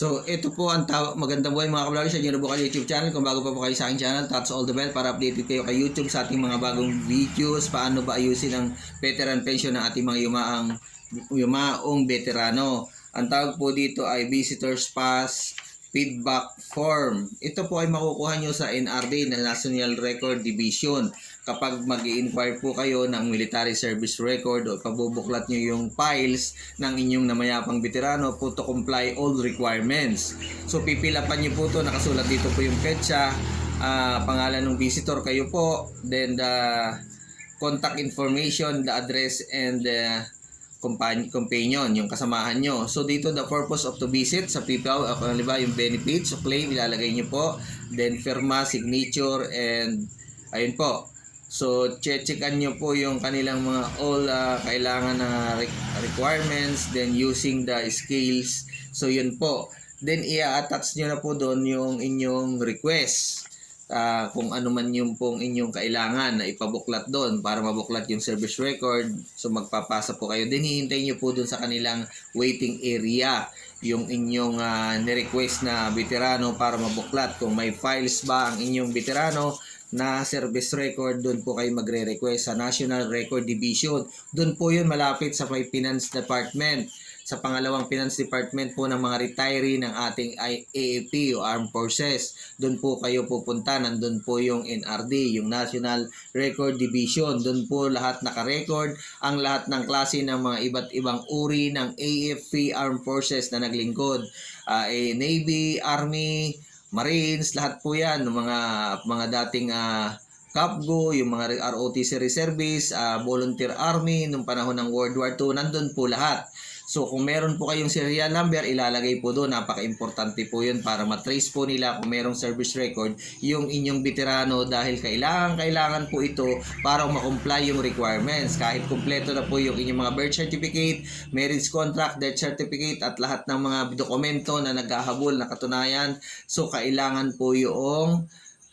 So, ito po ang taw- magandang buhay mga kablogger sa Junobukal YouTube channel. Kung bago pa po kayo sa aking channel, touch all the bell para updated kayo kay YouTube sa ating mga bagong videos. Paano ba ayusin ang veteran pension ng ating mga yumaang, yumaong veterano. Ang tawag po dito ay Visitors Pass Feedback Form. Ito po ay makukuha nyo sa NRD na National Record Division. Kapag mag inquire po kayo ng military service record o pabubuklat nyo yung files ng inyong namayapang veterano po to comply all requirements. So pipilapan nyo po to nakasulat dito po yung petsa, ah, pangalan ng visitor kayo po, then the contact information, the address, and the companion, companion, yung kasamahan nyo. So dito the purpose of the visit sa PPAW, uh, halimbawa yung benefits o claim, ilalagay nyo po. Then firma, signature, and ayun po. So che-checkan nyo po yung kanilang mga all uh, kailangan na re- requirements, then using the scales. So yun po. Then i-attach nyo na po doon yung inyong request ah, kung ano man yung pong inyong kailangan na ipabuklat doon para mabuklat yung service record. So magpapasa po kayo. Then hihintayin nyo po doon sa kanilang waiting area yung inyong ah, ni-request na veterano para mabuklat. Kung may files ba ang inyong veterano na service record, doon po kayo magre-request sa National Record Division. Doon po yun malapit sa may Finance Department sa pangalawang Finance Department po ng mga retiree ng ating AAP o Armed Forces. Doon po kayo pupunta, nandun po yung NRD, yung National Record Division. Doon po lahat naka-record ang lahat ng klase ng mga iba't ibang uri ng AFP Armed Forces na naglingkod. Ah, eh, Navy, Army, Marines, lahat po yan, mga, mga dating ah, Capgo, yung mga ROTC Reservists, ah, Volunteer Army, nung panahon ng World War II, nandun po lahat. So kung meron po kayong serial number, ilalagay po doon. Napaka-importante po yun para matrace po nila kung merong service record yung inyong veterano dahil kailangan, kailangan po ito para ma-comply yung requirements. Kahit kumpleto na po yung inyong mga birth certificate, marriage contract, death certificate at lahat ng mga dokumento na naghahabol na katunayan. So kailangan po yung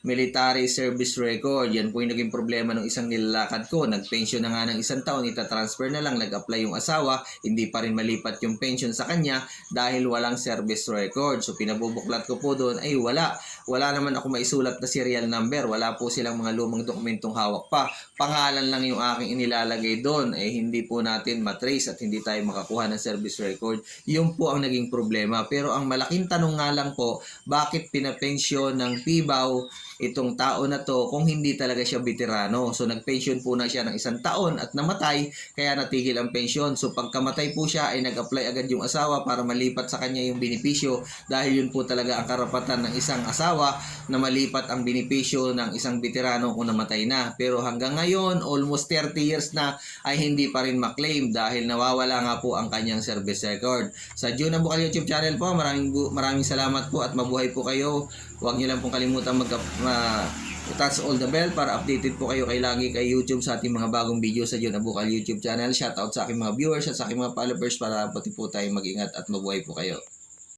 military service record. Yan po yung naging problema ng isang nilalakad ko. Nag-pension na nga ng isang taon, itatransfer na lang, nag-apply yung asawa, hindi pa rin malipat yung pension sa kanya dahil walang service record. So pinabubuklat ko po doon, ay wala. Wala naman ako maisulat na serial number. Wala po silang mga lumang dokumentong hawak pa. Pangalan lang yung aking inilalagay doon. Eh hindi po natin matrace at hindi tayo makakuha ng service record. Yun po ang naging problema. Pero ang malaking tanong nga lang po, bakit pinapensyon ng PIBAW itong tao na to kung hindi talaga siya veterano. So nag-pension po na siya ng isang taon at namatay kaya natigil ang pension. So pagkamatay po siya ay nag-apply agad yung asawa para malipat sa kanya yung benepisyo dahil yun po talaga ang karapatan ng isang asawa na malipat ang benepisyo ng isang veterano kung namatay na. Pero hanggang ngayon, almost 30 years na ay hindi pa rin maklaim dahil nawawala nga po ang kanyang service record. Sa June Bukal YouTube channel po, maraming, maraming salamat po at mabuhay po kayo. Huwag niyo lang pong kalimutan mag ma- touch all the bell para updated po kayo kay lagi kay YouTube sa ating mga bagong video sa June na Bukal YouTube channel. Shoutout sa aking mga viewers at sa aking mga followers para pati po tayo mag-ingat at mabuhay po kayo.